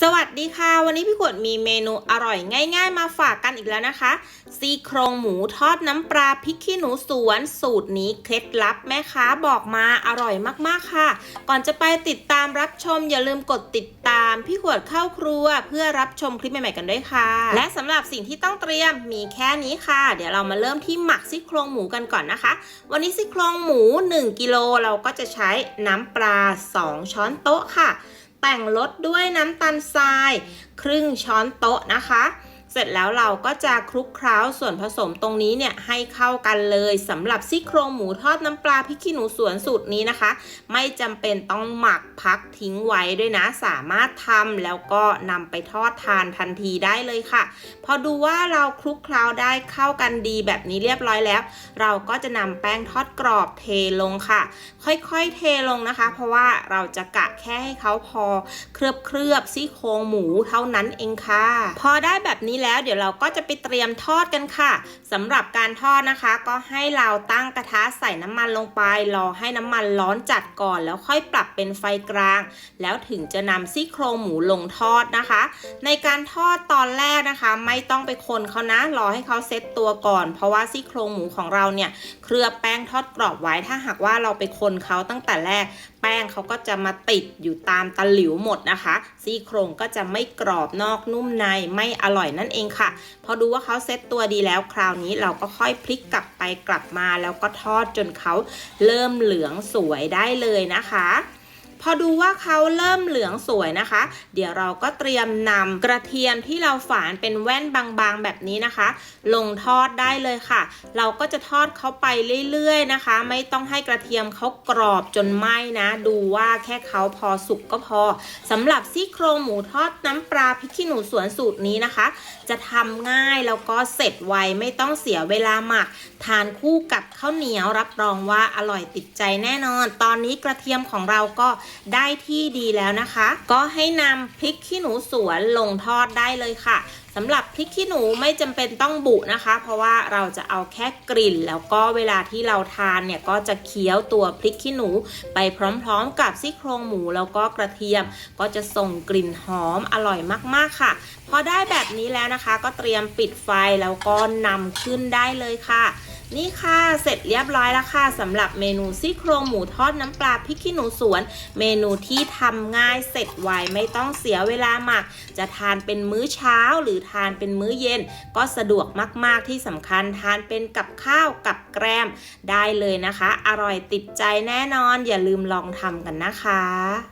สวัสดีค่ะ วันนี้พี่ขวดมีเมนูอร่อยง่าย ๆ มาฝากกันอีกแล้วนะคะซี่โครงหมูทอดน้ำปลาพริกขี้หนูสวนสูตรนี้เคล็ดลับแม่ค้าบอกมาอร่อยมากๆค่ะ ก่อนจะไปติดตามรับชมอย่าลืมกดติดตาม พี่ขวดเข้าครัวเพื่อรับชมคลิปใหม่ๆกันด้วยค่ะ และสำหรับสิ่งที่ต้องเตรียมมีแค่นี้ค่ะ เดี๋ยวเรามาเริ่มที่หมักซี่โครงหมูกันก่อนนะคะ วันนี้ซี่โครงหมู 1กิโลเราก็จะใช้น้ำปลา 2 ช้อนโต๊ะค่ะ แต่งรสด้วยน้ำตาลทราย ครึ่งช้อนโต๊ะนะคะ เสร็จแล้วเราก็จะคลุกเคล้าส่วนผสมตรงนี้เนี่ยให้เข้ากันเลยสำหรับซี่โครงหมูทอดน้ำปลาพริกขี้หนูสวนสูตรนี้นะคะ ไม่จำเป็นต้องหมักพักทิ้งไว้ด้วยนะ สามารถทำแล้วก็นำไปทอดทานทันทีได้เลยค่ะ พอดูว่าเราคลุกเคล้าได้เข้ากันดีแบบนี้เรียบร้อยแล้ว เราก็จะนำแป้งทอดกรอบเทลงค่ะ ค่อยๆเทลงนะคะ เพราะว่าเราจะกะแค่ให้เขาพอเคลือบเคลือบๆซี่โครงหมูเท่านั้นเองค่ะ พอได้แบบนี้แล้วเดี๋ยวเราก็จะไปเตรียมทอดกันค่ะสำหรับการทอดนะคะ ก็ให้เราตั้งกระทะใส่น้ำมันลงไปรอให้น้ำมันร้อนจัดก่อน แล้วค่อยปรับเป็นไฟกลาง แล้วถึงจะนำซี่โครงหมูลงทอดนะคะ ในการทอดตอนแรกนะคะ ไม่ต้องไปคนเขานะรอให้เขาเซ็ตตัวก่อน เพราะว่าซี่โครงหมูของเราเนี่ยเคลือบแป้งทอดกรอบไว้ถ้าหากว่าเราไปคนเขาตั้งแต่แรก แป้งเขาก็จะมาติดอยู่ตามตะหลิวหมดนะคะ ซี่โครงก็จะไม่กรอบนอกนุ่มในไม่อร่อยนั่นเองค่ะ พอดูว่าเขาเซ็ตตัวดีแล้วคราวนี้เราก็ค่อยพลิกกลับไปกลับมาแล้วก็ทอดจนเขาเริ่มเหลืองสวยได้เลยนะคะ พอดูว่าเขาเริ่มเหลืองสวยนะคะ เดี๋ยวเราก็เตรียมนำกระเทียมที่เราฝานเป็นแว่นบางๆแบบนี้นะคะ ลงทอดได้เลยค่ะ เราก็จะทอดเขาไปเรื่อยๆนะคะ ไม่ต้องให้กระเทียมเขากรอบจนไหม้นะ ดูว่าแค่เขาพอสุกก็พอสำหรับซี่โครงหมูทอดน้ำปลาพริกขี้หนูสวนสูตรนี้นะคะ จะทำง่ายแล้วก็เสร็จไวไม่ต้องเสียเวลาหมัก ทานคู่กับข้าวเหนียวรับรองว่าอร่อยติดใจแน่นอน ตอนนี้กระเทียมของเราก็ได้ที่ดีแล้วนะคะ ก็ให้นำพริกขี้หนูสวนลงทอดได้เลยค่ะสำหรับพริกขี้หนูไม่จำเป็นต้องบุนะคะ เพราะว่าเราจะเอาแค่กลิ่น แล้วก็เวลาที่เราทานเนี่ยก็จะเคี้ยวตัวพริกขี้หนู ไปพร้อมๆ กับซี่โครงหมูแล้วก็กระเทียม ก็จะส่งกลิ่นหอมอร่อยมากๆค่ะ พอได้แบบนี้แล้วนะคะ ก็เตรียมปิดไฟแล้วก็นำขึ้นได้เลยค่ะ นี่ค่ะ เสร็จเรียบร้อยแล้วค่ะสำหรับเมนูซี่โครงหมูทอดน้ำปลาพริกขี้หนูสวน เมนูที่ทำง่ายเสร็จไวไม่ต้องเสียเวลาหมัก จะทานเป็นมื้อเช้าหรือทานเป็นมื้อเย็น ก็สะดวกมากๆที่สำคัญทานเป็นกับข้าวกับแกล้มได้เลยนะคะ อร่อยติดใจแน่นอน อย่าลืมลองทำกันนะคะ